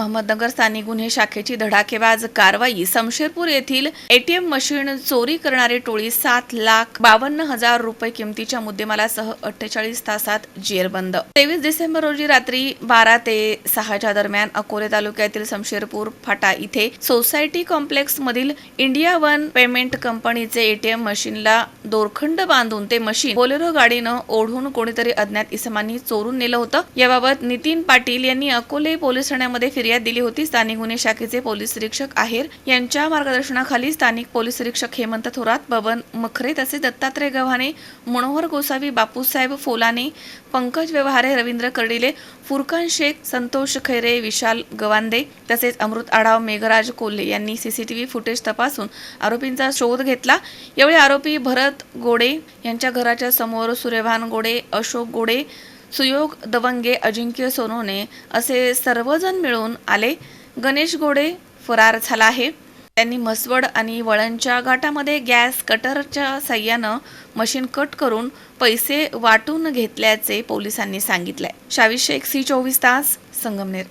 अहमदनगर स्थानिक गुन्हे शाखेची धडाकेबाज कारवाई. समशेरपूर येथील एटीएम मशीन चोरी करणारी टोळी सात लाख बावन्न हजार रुपये किमतीच्या मुद्देमालासह अठ्ठेचाळीस तासात जेरबंद तेवीस डिसेंबर रोजी रात्री बारा ते सहाच्या दरम्यान अकोले तालुक्यातील समशेरपूर फाटा इथे सोसायटी कॉम्प्लेक्स मधील इंडिया वन पेमेंट कंपनीचे एटीएम मशीनला दोरखंड बांधून ते मशीन बोलेरो गाडीनं ओढून कोणीतरी अज्ञात इसमांनी चोरून नेलं होतं. याबाबत नितीन पाटील यांनी अकोले पोलीस ठाण्यामध्ये फिर्याद दिली होती. स्थानिक गुन्हे शाखेचे पोलीस निरीक्षक आहेर यांच्या मार्गदर्शनाखाली स्थानिक पोलीस निरीक्षक हेमंत थोरात बबन मखरे तसेच दत्तात्रय गव्हाणे मनोहर गोसावी बापूसाहेब फोलाने पंकज व्यवहारे रवींद्र कर्डिले फुरकान शेख संतोष खैरे विशाल गवांदे तसेच अमृत आढाव मेघराज कोल्हे यांनी सीसीटीव्ही फुटेज तपासून आरोपींचा शोध घेतला. यावेळी आरोपी भरत गोडे यांच्या घराच्या समोर सूर्यभान गोडे अशोक गोडे सुयोग दवंगे अजिंक्य सोनोने असे सर्वजण मिळून आले. गणेश गोडे फरार झाला आहे. त्यांनी म्हसवड आणि वळणच्या घाटामध्ये गॅस कटरच्या साह्यानं मशीन कट करून पैसे वाटून घेतल्याचे पोलिसांनी सांगितले शावी शेख सी चोवीस तास संगमनेर